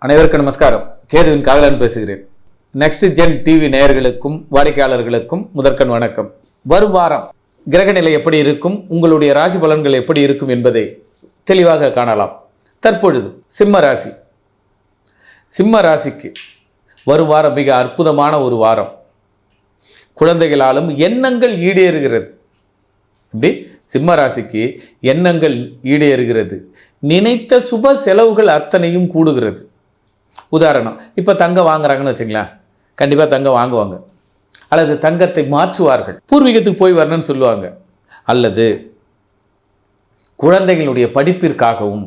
அனைவருக்கும் நமஸ்காரம். கேதுவின் காதலன் பேசுகிறேன். நெக்ஸ்ட் ஜென் டிவி நேயர்களுக்கும் வாடிக்கையாளர்களுக்கும் முதற்கண் வணக்கம். வரும் வாரம் கிரகநிலை எப்படி இருக்கும் உங்களுடைய ராசி பலன்கள் எப்படி இருக்கும் என்பதை தெளிவாக காணலாம். தற்பொழுது சிம்ம ராசி. சிம்ம ராசிக்கு வரும் வாரம் மிக அற்புதமான ஒரு வாரம். குழந்தைகளாலும் எண்ணங்கள் ஈடேறுகிறது. இப்படி சிம்ம ராசிக்கு எண்ணங்கள் ஈடேறுகிறது. நினைத்த சுப செலவுகள் அத்தனையும் கூடுகிறது. உதாரணம் இப்போ தங்கம் வாங்குறாங்கன்னு வச்சுங்களேன் கண்டிப்பாக தங்கம் வாங்குவாங்க. அல்லது தங்கத்தை மாற்றுவார்கள். பூர்வீகத்துக்கு போய் வரணும்னு சொல்லுவாங்க. அல்லது குழந்தைகளுடைய படிப்பிற்காகவும்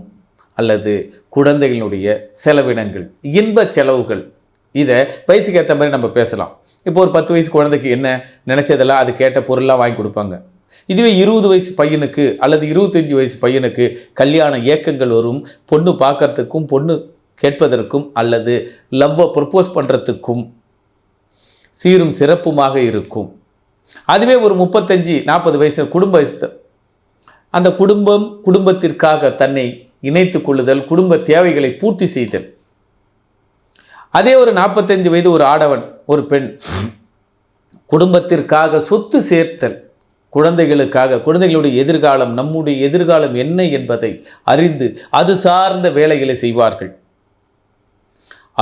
அல்லது குழந்தைகளுடைய செலவினங்கள் இன்ப செலவுகள். இதை வயசுக்கு ஏற்ற மாதிரி நம்ம பேசலாம். இப்போ ஒரு பத்து வயசு குழந்தைக்கு என்ன நினச்சதெல்லாம் அது கேட்ட பொருள்லாம் வாங்கி கொடுப்பாங்க. இதுவே இருபது வயசு பையனுக்கு அல்லது இருபத்தஞ்சி வயசு பையனுக்கு கல்யாண ஏக்கங்கள் வரும். பொண்ணு பார்க்கறதுக்கும் பொண்ணு கேட்பதற்கும் அல்லது லவ்வை ப்ரப்போஸ் பண்ணுறதுக்கும் சீரும் சிறப்புமாக இருக்கும். அதுவே ஒரு முப்பத்தஞ்சு நாற்பது வயசு குடும்ப அந்த குடும்பம் குடும்பத்திற்காக தன்னை இணைத்து கொள்ளுதல் குடும்ப தேவைகளை பூர்த்தி செய்தல். அதே ஒரு நாற்பத்தஞ்சு வயது ஒரு ஆடவன் ஒரு பெண். குடும்பத்திற்காக சொத்து சேர்த்தல். குழந்தைகளுக்காக குழந்தைகளுடைய எதிர்காலம் நம்முடைய எதிர்காலம் என்ன என்பதை அறிந்து அது சார்ந்த வேலைகளை செய்வார்கள்.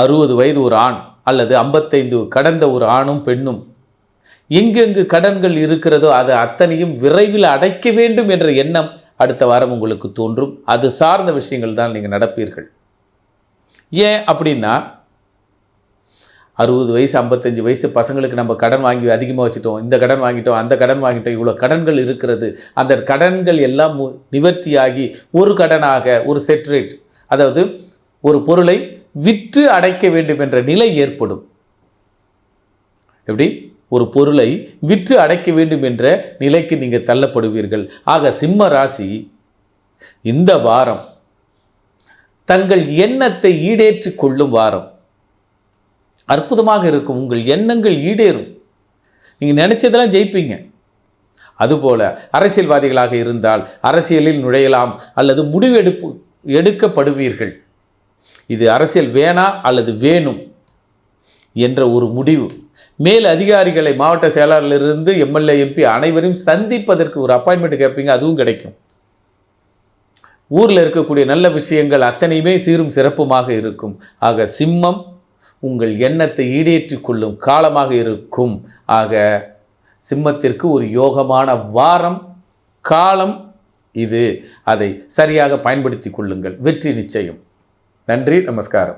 அறுபது வயது ஒரு ஆண் அல்லது ஐம்பத்தைந்து கடந்த ஒரு ஆணும் பெண்ணும். எங்கெங்கு கடன்கள் இருக்கிறதோ அது அத்தனையும் விரைவில் அடைக்க வேண்டும் என்ற எண்ணம் அடுத்த வாரம் உங்களுக்கு தோன்றும். அது சார்ந்த விஷயங்கள் தான் நீங்கள் நடப்பீர்கள். ஏன் அப்படின்னா அறுபது வயசு ஐம்பத்தஞ்சு வயசு பசங்களுக்கு நம்ம கடன் வாங்கி அதிகமாக வச்சுட்டோம் இந்த கடன் வாங்கிட்டோம் அந்த கடன் வாங்கிட்டோம் இவ்வளோ கடன்கள் இருக்கிறது. அந்த கடன்கள் எல்லாம் நிவர்த்தியாகி ஒரு கடனாக ஒரு செட்ரேட் அதாவது ஒரு பொருளை விற்று அடைக்க வேண்டும் என்ற நிலை ஏற்படும். எப்படி? ஒரு பொருளை விற்று அடைக்க வேண்டும் என்ற நிலைக்கு நீங்கள் தள்ளப்படுவீர்கள். ஆக சிம்ம ராசி இந்த வாரம் தங்கள் எண்ணத்தை ஈடேற்றிக் கொள்ளும் வாரம். அற்புதமாக இருக்கும். உங்கள் எண்ணங்கள் ஈடேறும். நீங்கள் நினச்சதெல்லாம் ஜெயிப்பீங்க. அதுபோல அரசியல்வாதிகளாக இருந்தால் அரசியலில் நுழையலாம் அல்லது முடிவெடுப்பு எடுக்கப்படுவீர்கள். இது அரசியல் வேணா அல்லது வேணும் என்ற ஒரு முடிவு. மேல் அதிகாரிகளை மாவட்ட செயலாளரிலிருந்து எம்எல்ஏ எம்பி அனைவரையும் சந்திப்பதற்கு ஒரு அப்பாயின்மெண்ட் கேட்பீங்க அதுவும் கிடைக்கும். ஊரில் இருக்கக்கூடிய நல்ல விஷயங்கள் அத்தனையுமே சீரும் சிறப்புமாக இருக்கும். ஆக சிம்மம் உங்கள் எண்ணத்தை ஈடேற்றிக் கொள்ளும் காலமாக இருக்கும். ஆக சிம்மத்திற்கு ஒரு யோகமான வாரம் காலம் இது. அதை சரியாக பயன்படுத்தி கொள்ளுங்கள். வெற்றி நிச்சயம். நன்றி நமஸ்காரம்.